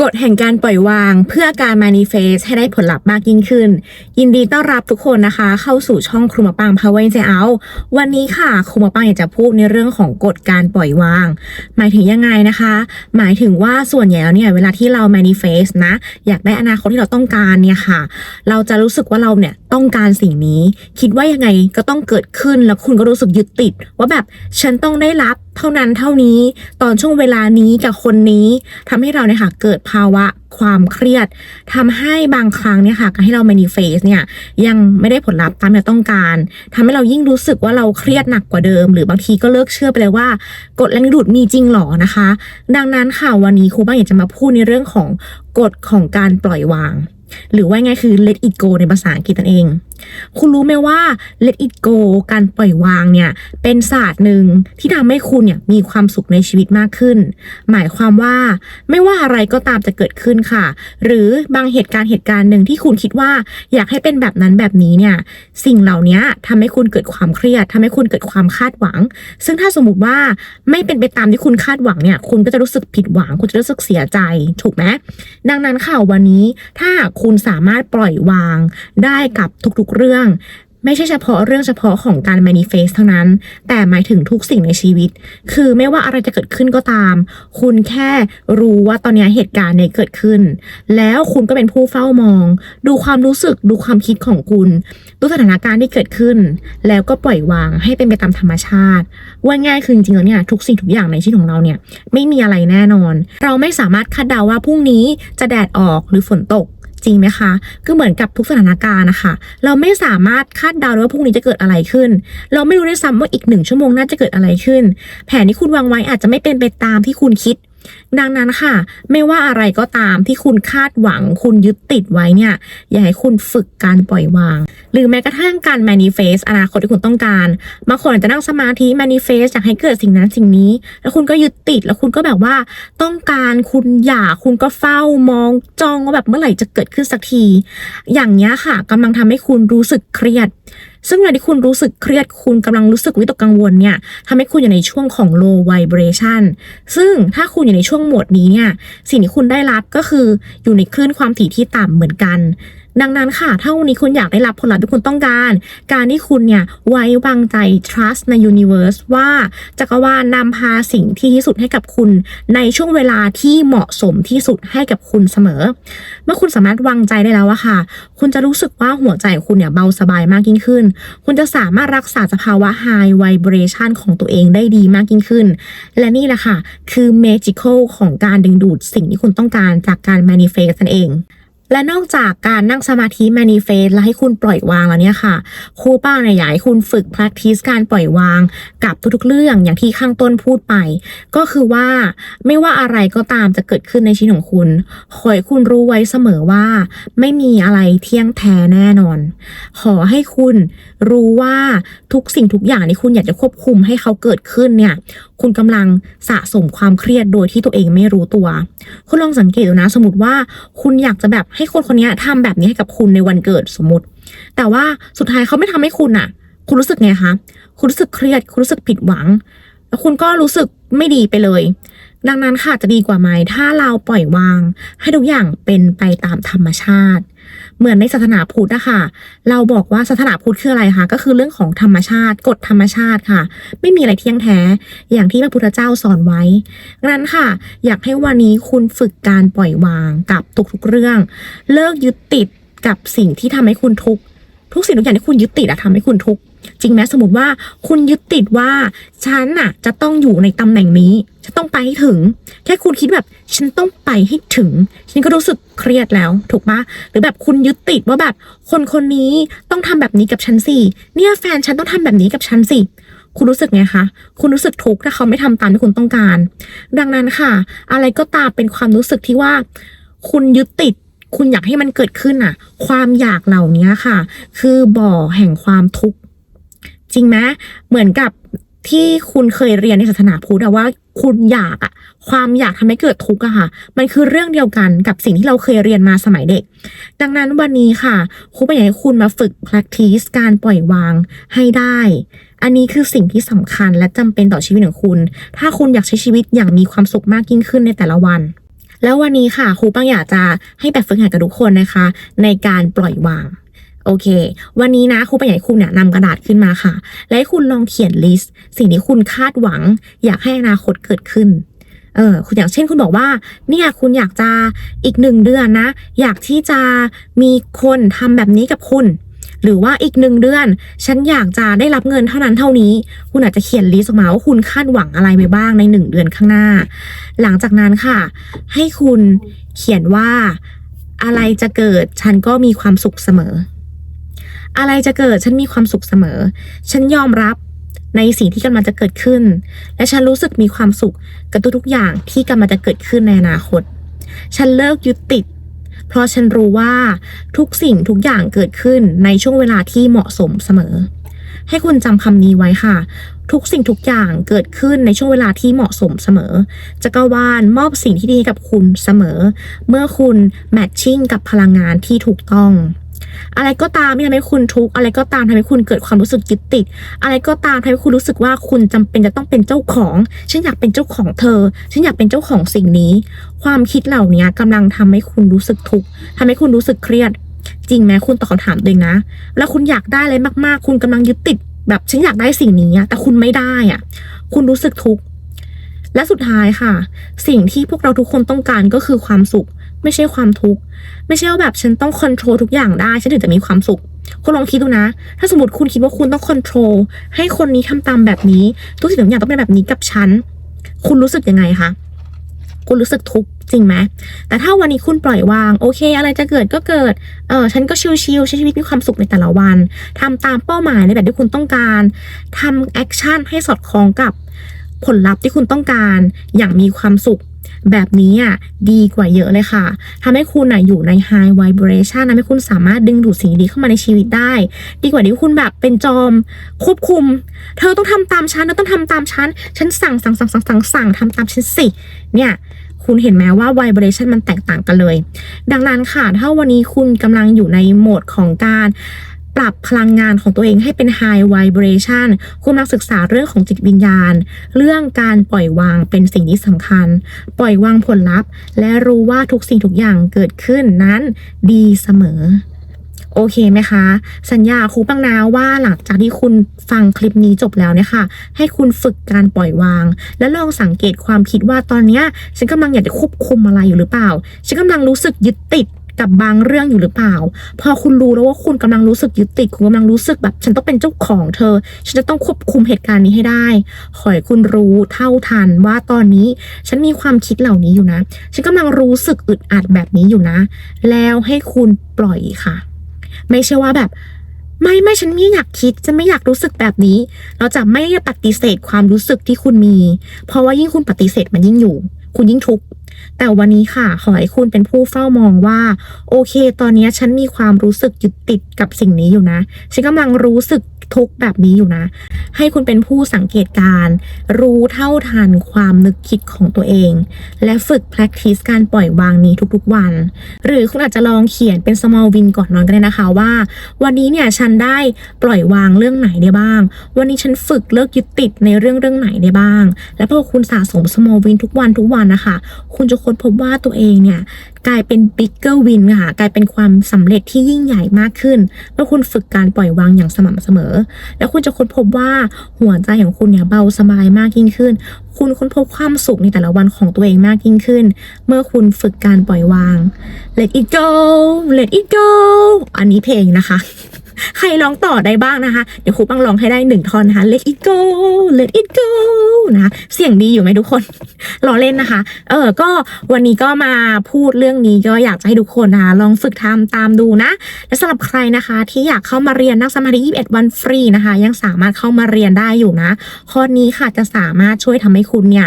กฎแห่งการปล่อยวางเพื่อการ manifest ให้ได้ผลลัพธ์มากยิ่งขึ้น ยินดีต้อนรับทุกคนนะคะ เข้าสู่ช่องครูมาปัง Power i n s i d e Out วันนี้ค่ะครูมาปังอยากจะพูดในเรื่องของกฎการปล่อยวาง หมายถึงยังไงนะคะ หมายถึงว่าส่วนใหญ่แล้วเนี่ยเวลาที่เรา manifest นะ อยากได้อนาคตที่เราต้องการเนี่ยค่ะ เราจะรู้สึกว่าเราเนี่ยต้องการสิ่งนี้ คิดว่ายังไงก็ต้องเกิดขึ้นแล้วคุณก็รู้สึกยึดติด ว่าแบบฉันต้องได้รับเท่านั้นเท่านี้ ตอนช่วงเวลานี้กับคนนี้ทำให้เราเนี่ยค่ะเกิดภาวะความเครียดทำให้บางครั้งเนี่ยค่ะการที่เรา manifest เนี่ยยังไม่ได้ผลลัพธ์ตามที่ต้องการทำให้เรายิ่งรู้สึกว่าเราเครียดหนักกว่าเดิม หรือบางทีก็เลิกเชื่อไปเลยว่ากฎแรงดูดมีจริงหรอนะคะ ดังนั้นค่ะวันนี้ครูบ้างอยากจะมาพูดในเรื่องของกฎของการปล่อยวาง หรือว่าไงคือ let it go ในภาษาอังกฤษนั่นเอง คุณรู้ไหมว่า let it go การปล่อยวางเนี่ย เป็นศาสตร์หนึ่งที่ทำให้คุณเนี่ยมีความสุขในชีวิตมากขึ้น หมายความว่าไม่ว่าอะไรก็ตามจะเกิดขึ้นค่ะ หรือบางเหตุการณ์เหตุการณ์หนึ่งที่คุณคิดว่าอยากให้เป็นแบบนั้นแบบนี้เนี่ย สิ่งเหล่านี้ทำให้คุณเกิดความเครียดทำให้คุณเกิดความคาดหวัง ซึ่งถ้าสมมติว่าไม่เป็นไปตามที่คุณคาดหวังเนี่ย คุณก็จะรู้สึกผิดหวัง คุณจะรู้สึกเสียใจ ถูกไหมดังนั้นค่ะวันนี้ถ้าคุณสามารถปล่อยวางได้กับทุกๆเรื่อง ไม่ใช่เฉพาะเรื่องเฉพาะของการ manifest เท่านั้น แต่หมายถึงทุกสิ่งในชีวิต คือไม่ว่าอะไรจะเกิดขึ้นก็ตาม คุณแค่รู้ว่าตอนนี้เหตุการณ์เนี่ยเกิดขึ้น แล้วคุณก็เป็นผู้เฝ้ามอง ดูความรู้สึกดูความคิดของคุณดูสถานการณ์ที่เกิดขึ้น แล้วก็ปล่อยวางให้เป็นไปตามธรรมชาติ ว่าง่ายคือจริงๆแล้วเนี่ยทุกสิ่งทุกอย่างในชีวิตของเราเนี่ยไม่มีอะไรแน่นอน เราไม่สามารถคาดเดาว่าพรุ่งนี้จะแดดออกหรือฝนตก จริงไหมคะคือเหมือนกับทุกสถานการณ์นะคะเราไม่สามารถคาดเดาได้ว่าพรุ่งนี้จะเกิดอะไรขึ้น เราไม่รู้ด้วยซ้ำว่าอีกหนึ่งชั่วโมงน่าจะเกิดอะไรขึ้น แผนที่คุณวางไว้อาจจะไม่เป็นไปตามที่คุณคิด ดังนั้นค่ะ ไม่ว่าอะไรก็ตามที่คุณคาดหวัง คุณยึดติดไว้เนี่ย อยากให้คุณฝึกการปล่อยวาง หรือแม้กระทั่งการ manifest อนาคตที่คุณต้องการบางคนอาจจะนั่งสมาธิ manifest อยากให้เกิดสิ่งนั้นสิ่งนี้ แล้วคุณก็ยึดติดแล้วคุณก็แบบว่า ต้องการคุณอยากคุณก็เฝ้ามองจ้องว่าแบบเมื่อไหร่จะเกิดขึ้นสักที อย่างเนี้ยค่ะกำลังทำให้คุณรู้สึกเครียด ซึ่งเวลาที่คุณรู้สึกเครียดคุณกำลังรู้สึกวิตกกังวลเนี่ยทำให้คุณอยู่ในช่วงของ low vibration ซึ่งถ้าคุณอยู่ในช่วงโหมดนี้เนี่ยสิ่งที่คุณได้รับก็คืออยู่ในคลื่นความถี่ที่ต่ำเหมือนกัน ดังนั้นค่ะ ถ้าวันนี้คุณอยากได้รับผลลัพธ์ที่คุณต้องการ การที่คุณเนี่ยไว้วางใจ trust ใน universe ว่าจักรวาลนำพาสิ่งที่ที่สุดให้กับคุณ ในช่วงเวลาที่เหมาะสมที่สุดให้กับคุณเสมอ เมื่อคุณสามารถวางใจได้แล้วอะค่ะ คุณจะรู้สึกว่าหัวใจของคุณเนี่ยเบาสบายมากยิ่งขึ้น คุณจะสามารถรักษาสภาวะ high vibration ของตัวเองได้ดีมากยิ่งขึ้น และนี่แหละค่ะ คือ magical ของการดึงดูดสิ่งที่คุณต้องการจากการ manifest นั่นเอง และนอกจากการนั่งสมาธิ manifest และให้คุณปล่อยวางแล้วเนี่ยค่ะครูป้าเนี่ยอยากให้คุณฝึก practice การปล่อยวางกับทุกๆเรื่องอย่างที่ข้างต้นพูดไป ก็คือว่าไม่ว่าอะไรก็ตามจะเกิดขึ้นในชีวิตของคุณขอให้คุณรู้ไว้เสมอว่า ไม่มีอะไรเที่ยงแท้แน่นอน ขอให้คุณรู้ว่าทุกสิ่งทุกอย่างที่คุณอยากจะควบคุมให้เขาเกิดขึ้นเนี่ย คุณกำลังสะสมความเครียดโดยที่ตัวเองไม่รู้ตัว คุณลองสังเกตดูนะ สมมติว่าคุณอยากจะแบบให้คนคนนี้ทำแบบนี้ให้กับคุณในวันเกิดสมมติ แต่ว่าสุดท้ายเขาไม่ทำให้คุณอะคุณรู้สึกไงคะ คุณรู้สึกเครียด คุณรู้สึกผิดหวัง แล้วคุณก็รู้สึกไม่ดีไปเลย ดังนั้นค่ะจะดีกว่าไหมถ้าเราปล่อยวาง ให้ทุกอย่างเป็นไปตามธรรมชาติ เหมือนในศาสนาพุทธอะค่ะ เราบอกว่าศาสนาพุทธคืออะไรคะก็คือเรื่องของธรรมชาติกฎธรรมชาติค่ะ ไม่มีอะไรเที่ยงแท้ อย่างที่พระพุทธเจ้าสอนไว้งั้นค่ะ อยากให้วันนี้คุณฝึกการปล่อยวางกับทุกๆเรื่อง เลิกยึดติดกับสิ่งที่ทำให้คุณทุกข์ทุกสิ่งทุกอย่างที่คุณยึดติดอะทำให้คุณทุกข์ จริงไหมสมมติว่าคุณยึดติดว่าฉันอะจะต้องอยู่ในตำแหน่งนี้ฉันต้องไปให้ถึง แค่คุณคิดแบบ ฉันต้องไปให้ถึง ฉันก็รู้สึกเครียดแล้ว ถูกปะหรือแบบคุณยึดติดว่าแบบ คนคนนี้ต้องทำแบบนี้กับฉันสิเนี่ยแฟนฉันต้องทำแบบนี้กับฉันสิคุณรู้สึกไงคะ คุณรู้สึกทุกข์ถ้าเขาไม่ทำตามที่คุณต้องการ ดังนั้นค่ะ อะไรก็ตามเป็นความรู้สึกที่ว่า คุณยึดติด คุณอยากให้มันเกิดขึ้นอะ ความอยากเหล่านี้ค่ะ คือบ่อแห่งความทุกข์ จริงไหมเหมือนกับที่คุณเคยเรียนในศาสนาพุทธว่าคุณอยากอะความอยากทำให้เกิดทุกข์อะค่ะ มันคือเรื่องเดียวกันกับสิ่งที่เราเคยเรียนมาสมัยเด็ก ดังนั้นวันนี้ค่ะครูอยากให้คุณมาฝึก practice การปล่อยวางให้ได้ อันนี้คือสิ่งที่สำคัญและจำเป็นต่อชีวิตของคุณ ถ้าคุณอยากใช้ชีวิตอย่างมีความสุขมากยิ่งขึ้นในแต่ละวัน แล้ววันนี้ค่ะครูปังอยากจะให้แบบฝึกหัดกับทุกคนนะคะ ในการปล่อยวาง โอเค วันนี้นะครูปังอยาให้คุณเนี่ยนำกระดาษขึ้นมาค่ะ และให้คุณลองเขียนลิสต์สิ่งที่คุณคาดหวัง อยากให้อนาคตเกิดขึ้นเออคุณอย่างเช่นคุณบอกว่าเนี่ยคุณอยากจะอีกหนึ่งเดือนนะ อยากที่จะมีคนทำแบบนี้กับคุณ หรือว่าอีกหนึ่งเดือน ฉันอยากจะได้รับเงินเท่านั้นเท่านี้ คุณอาจจะเขียนลิสต์ออกมาว่าคุณคาดหวังอะไรไปบ้างในหนึ่งเดือนข้างหน้า หลังจากนั้นค่ะ ให้คุณเขียนว่าอะไรจะเกิดฉันก็มีความสุขเสมอ อะไรจะเกิดฉันมีความสุขเสมอ ฉันยอมรับในสิ่งที่กำลังจะเกิดขึ้น และฉันรู้สึกมีความสุขกับทุกๆอย่างที่กำลังจะเกิดขึ้นในอนาคต ฉันเลิกยึดติด เพราะฉันรู้ว่าทุกสิ่งทุกอย่างเกิดขึ้นในช่วงเวลาที่เหมาะสมเสมอ ให้คุณจำคำนี้ไว้ค่ะ ทุกสิ่งทุกอย่างเกิดขึ้นในช่วงเวลาที่เหมาะสมเสมอจักรวาลมอบสิ่งที่ดีให้กับคุณเสมอ เมื่อคุณแมทชิ่งกับพลังงานที่ถูกต้อง อะไรก็ตามที่ทำให้คุณทุกข์อะไรก็ตามทำให้คุณเกิดความรู้สึกยึดติด อะไรก็ตามทำให้คุณรู้สึกว่าคุณจำเป็นจะต้องเป็นเจ้าของ ฉันอยากเป็นเจ้าของเธอ ฉันอยากเป็นเจ้าของสิ่งนี้ ความคิดเหล่านี้กำลังทำให้คุณรู้สึกทุกข์ทำให้คุณรู้สึกเครียด จริงไหมคุณตอบคำถามตัวเองนะ แล้วคุณอยากได้อะไรมากๆ คุณกำลังยึดติด แบบฉันอยากได้สิ่งนี้แต่คุณไม่ได้อะ คุณรู้สึกทุกข์และสุดท้ายค่ะ สิ่งที่พวกเราทุกคนต้องการก็คือความสุข ไม่ใช่ความทุกข์ไม่ใช่ว่าแบบฉันต้องค o n t r o l ทุกอย่างได้ฉันถึงจะมีความสุขคุณลองคิดดูนะ ถ้าสมมติคุณคิดว่าคุณต้องค o n t r o l ให้คนนี้ทำตามแบบนี้ ทุกสิ่งทุกอย่างต้องเป็นแบบนี้กับฉัน คุณรู้สึกยังไงคะ คุณรู้สึกทุกข์จริงไหม แต่ถ้าวันนี้คุณปล่อยวาง โอเค อะไรจะเกิดก็เกิด เออฉันก็ชิลๆใช้ชีวิตมีความสุขในแต่ละวันทำตามเป้าหมายในแบบที่คุณต้องการทำแอคชั่นให้สอดคล้องกับผลลัพธ์ที่คุณต้องการ อย่างมีความสุข แบบนี้อะดีกว่าเยอะเลยค่ะทำให้คุณอะอยู่ใน high vibration ทำให้คุณสามารถดึงดูดสิ่งดีเข้ามาในชีวิตได้ ดีกว่าที่คุณแบบเป็นจอมควบคุม เธอต้องทำตามฉันเธอต้องทำตามฉัน ฉันสั่งสั่งสั่งสั่งสั่งสั่งทำตามฉันสิ เนี่ยคุณเห็นไหมว่า vibration มันแตกต่างกันเลย ดังนั้นค่ะ ถ้าวันนี้คุณกำลังอยู่ในโหมดของการ ปรับพลังงานของตัวเองให้เป็น high vibration คุณมาศึกษาเรื่องของจิตวิญญาณ เรื่องการปล่อยวางเป็นสิ่งที่สำคัญ ปล่อยวางผลลัพธ์ และรู้ว่าทุกสิ่งทุกอย่างเกิดขึ้นนั้นดีเสมอโอเคไหมคะ สัญญาครูปังนาว่าหลังจากที่คุณฟังคลิปนี้จบแล้วเนี่ยค่ะ ให้คุณฝึกการปล่อยวาง และลองสังเกตความคิดว่าตอนเนี้ยฉันกำลังอยากจะควบคุมอะไรอยู่หรือเปล่า ฉันกำลังรู้สึกยึดติด กับบางเรื่องอยู่หรือเปล่า พอคุณรู้แล้วว่าคุณกำลังรู้สึกยึดติดคุณกำลังรู้สึกแบบ ฉันต้องเป็นเจ้าของเธอ ฉันจะต้องควบคุมเหตุการณ์นี้ให้ได้ขอให้คุณรู้เท่าทันว่าตอนนี้ ฉันมีความคิดเหล่านี้อยู่นะ ฉันกำลังรู้สึกอึดอัดแบบนี้อยู่นะ แล้วให้คุณปล่อยค่ะ ไม่ใช่ว่าแบบไม่ไม่ฉันไม่อยากคิดฉันไม่อยากรู้สึกแบบนี้ เราจะไม่ปฏิเสธความรู้สึกที่คุณมี เพราะว่ายิ่งคุณปฏิเสธมันยิ่งอยู่ คุณยิ่งทุกข์ แต่วันนี้ค่ะ ขอให้คุณเป็นผู้เฝ้ามองว่า โอเค ตอนนี้ฉันมีความรู้สึกยึดติดกับสิ่งนี้อยู่นะ ฉันกำลังรู้สึก ทุกแบบนี้อยู่นะ ให้คุณเป็นผู้สังเกตการ รู้เท่าทันความนึกคิดของตัวเอง และฝึก practice การปล่อยวางนี้ทุกๆวัน หรือคุณอาจจะลองเขียนเป็น small win ก่อนนอนก็ได้นะคะว่า วันนี้เนี่ยฉันได้ปล่อยวางเรื่องไหนได้บ้าง วันนี้ฉันฝึกเลิกยึดติดในเรื่องเรื่องไหนได้บ้าง และพอคุณสะสม small win ทุกวันทุกวันนะคะ คุณจะค้นพบว่าตัวเองเนี่ยกลายเป็น bigger win ค่ะกลายเป็นความสำเร็จที่ยิ่งใหญ่มากขึ้นเมื่อคุณฝึกการปล่อยวางอย่างสม่ำเสมอ แล้วคุณจะค้นพบว่าหัวใจของคุณเนี่ยเบาสบายมากยิ่งขึ้น คุณค้นพบความสุขในแต่ละวันของตัวเองมากยิ่งขึ้น เมื่อคุณฝึกการปล่อยวาง let it go let it go อันนี้เพลงนะคะ ใครร้องต่อได้บ้างนะคะ เดี๋ยวครูปังร้องให้ได้หนึ่งท่อนนะคะ let it go let it go นะะเสียงดีอยู่ไหมทุกคนรอเล่นนะคะ เออก็วันนี้ก็มาพูดเรื่องนี้ก็อยากจะให้ทุกคนนะคะลองฝึกทำตามดูนะ และสำหรับใครนะคะ ที่อยากเข้ามาเรียนนั่งสมาธิ21 วันฟรีนะคะ ยังสามารถเข้ามาเรียนได้อยู่นะคอนี้ค่ะจะสามารถช่วยทำให้คุณเนี่ย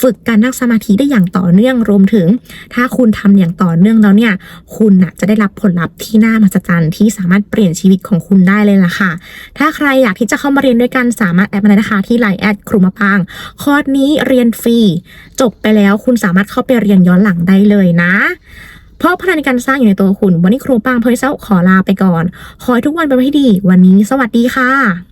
ฝึกการนั่งสมาธิได้อย่างต่อเนื่องรวมถึง ถ้าคุณทำอย่างต่อเนื่องแล้วเนี่ย คุณน่ะจะได้รับผลลัพธ์ที่น่ามหัศจรรย์ที่สามารถเปลี่ยนชีวิตของคุณได้เลยล่ะค่ะ ถ้าใครอยากที่จะเข้ามาเรียนด้วยกันสามารถแอดมาได้นะคะที่ไลน์แอดครูมะปาง คอร์สนี้เรียนฟรี จบไปแล้วคุณสามารถเข้าไปเรียนย้อนหลังได้เลยนะเพราะพลังในการสร้างอยู่ในตัวคุณ วันนี้ครูปางเพยเซาขอลาไปก่อน ขอให้ทุกวันเป็นวันที่ดี วันนี้สวัสดีค่ะ